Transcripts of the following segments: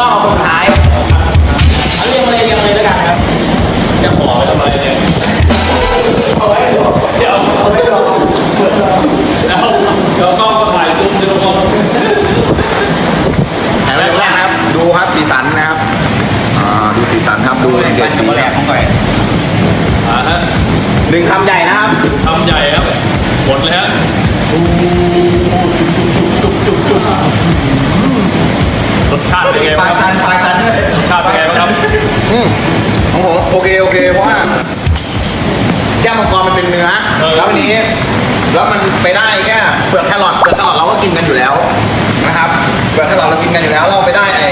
ต้องเอาคนท้ายเอาเรียงมาเลยเรียงมาเลยแล้วกันครับ จะขอไปทำอะไรเนี่ยเอาไว้ดี๋เดี๋ยวเดี๋ยวเดี๋ยวกล้องก็ถ่ายซุ้มเดี๋ยกล้องแถแรกครับ ดูครับสีสันนะครับอ่าดูสีสันครับดูสัญ่หนึ่งคำใหญ่นะครับคำใหญ่ครับหมดแลยฮะ็นเนื้อ แล้วทีนี้ แล้วมันไปได้แค่เปลือกแครอทเปลือกแครอทเราก็กินกันอยู่แล้วนะครับเปลือกแครอทเรากินกันอยู่แล้ว เราไปได้ไอ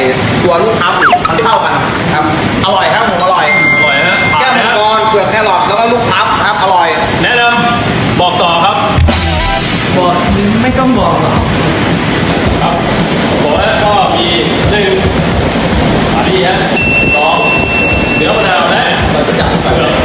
ตัวลูกค้าอีมันเข้ากันครับ อร่อยครับผมอร่อย อร่อยฮะแก้มมังกรเปลือกแครอทแล้วก็ลูกพับครับอร่อย แนะนำบอกต่อครับบอกไม่ต้องบอกหรอกครับบอกว่าก็มีหนึ่งอันนี้ฮะสองเดี๋ยวมะนาวและเปลือก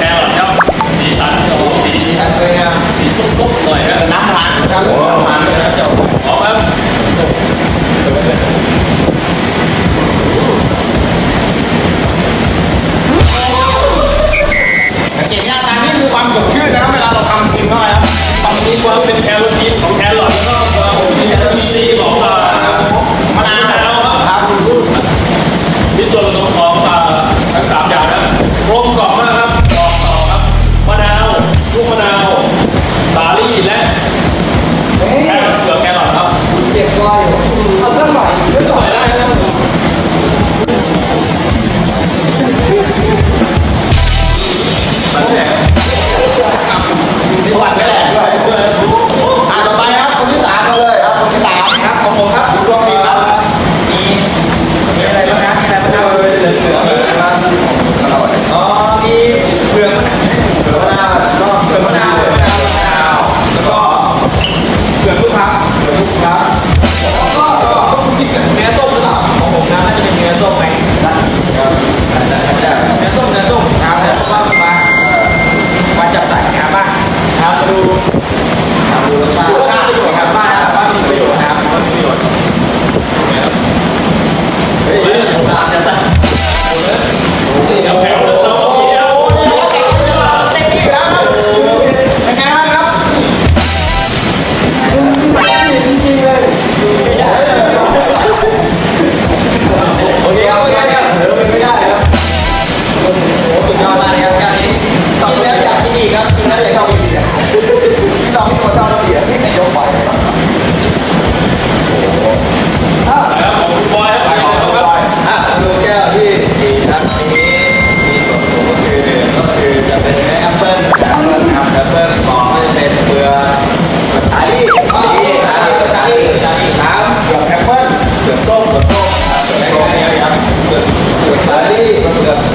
Hey,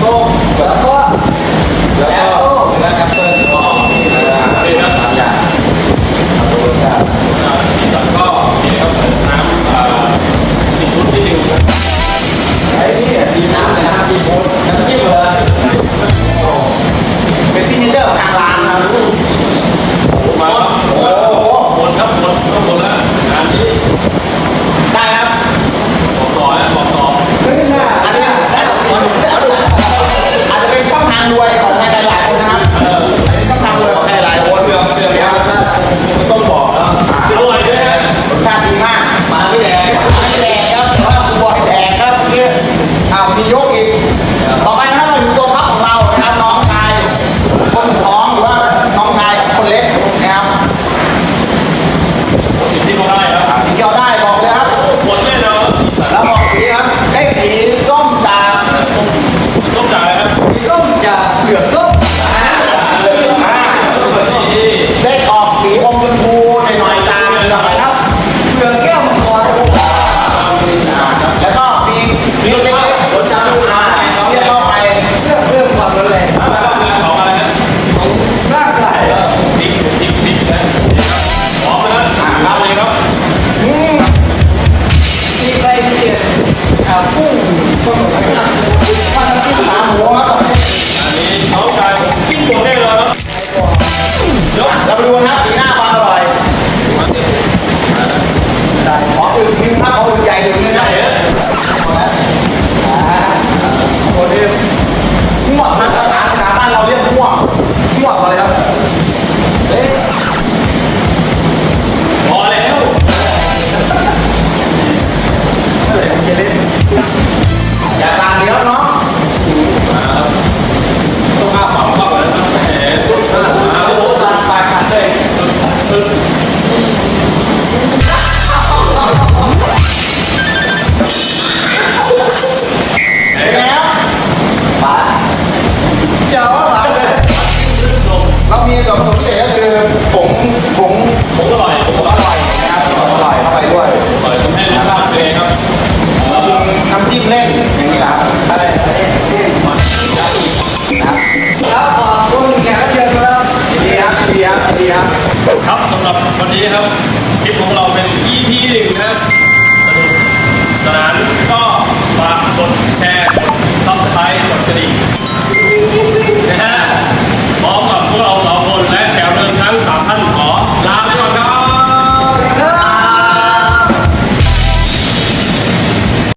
นี้ครับคลิปของเราเป็น EP หนึ่งนะครับ